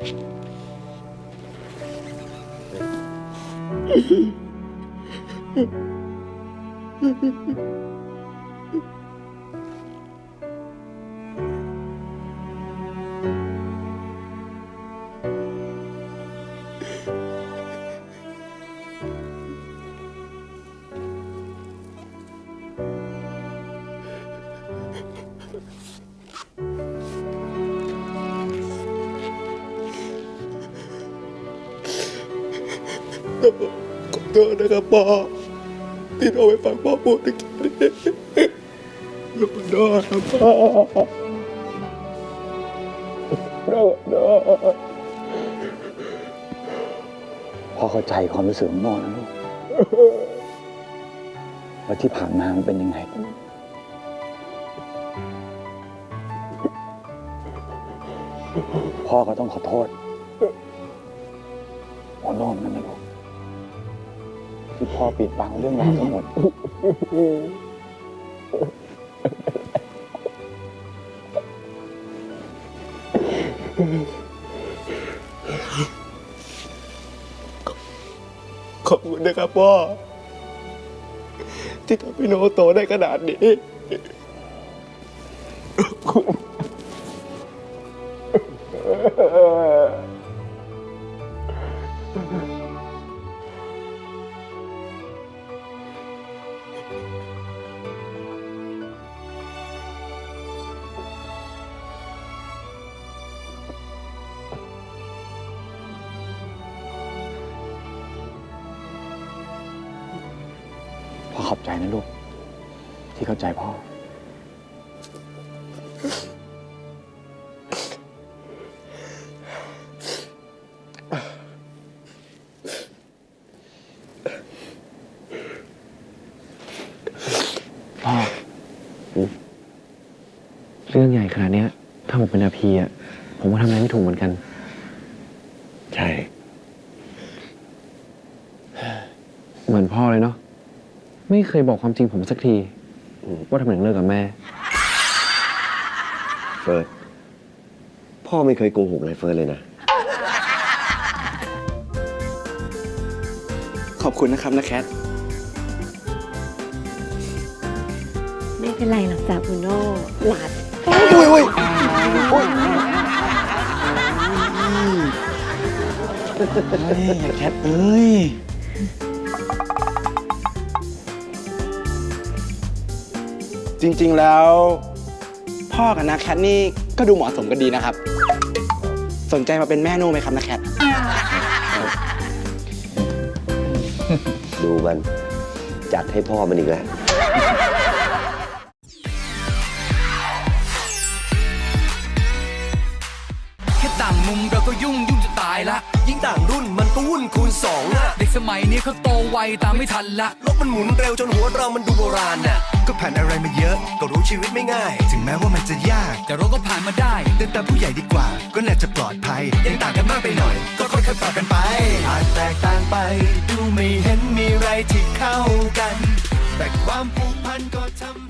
Mm-hmm. ขอโทษนะครับพ่อที่เราไปฟังพ่อพูดถึงแค่นี้ขอโทษครับพ่อขอโทษพ่อเข้าใจความรู้สึกของพ่องนะลูกว่าที่ผ่านมามันเป็นยังไงพ่อก็ต้องขอโทษพ่อโน้อมนะนะลูก ที่พ่อปิดบังเรื่องราวทั้งหมด ขอบคุณนะครับพ่อ ที่ทำให้โนโตได้ขนาดนี้พ่อ ขอบใจนะลูก ที่เข้าใจพ่อ พ่อ เรื่องใหญ่ขนาดเนี้ย ถ้าผมเป็นอาพีอะ ผมก็ทำอะไรไม่ถูกเหมือนกัน ใช่ เหมือนพ่อเลยเนาะ ไม่เคยบอกความจริงผมสักที ว่าทำไมถึงเลิกกับแม่ เฟิร์สพ่อไม่เคยโกหกอะไรเฟิร์สเลยนะ ขอบคุณนะครับนะแคท ไม่เป็นไรหรอกจ้ะคุณโน่หลานอุ้ยอุ้ยแคทเอ้ย จริงๆแล้ว พ่อกับนาแคทนี่ก็ดูเหมาะสมกันดีนะครับ สนใจมาเป็นแม่โน่ไหมครับนาแคทดูมัน จัดให้พ่อมันอีกแล้ว มุมเราก็ยุ่งยุ่งจะตายละ ยิ่งต่างรุ่นมันก็วุ่นคูณสองอะเด็กสมัยนี้เขาโตไวตามไม่ทันละโลกมันหมุนเร็วจนหัวเรามันดูโบราณน่ะก็ผ่านอะไรมาเยอะ ก็รู้ชีวิตไม่ง่าย ถึงแม้ว่ามันจะยาก แต่เราก็ผ่านมาได้เดินตามผู้ใหญ่ดีกว่า ก็น่าจะปลอดภัย ยังต่างกันมากไปหน่อย ก็ค่อยๆปรับกันไป อาจแตกต่างไป ดูไม่เห็นมีอะไรที่เข้ากัน แต่ความผูกพันก็ทำให้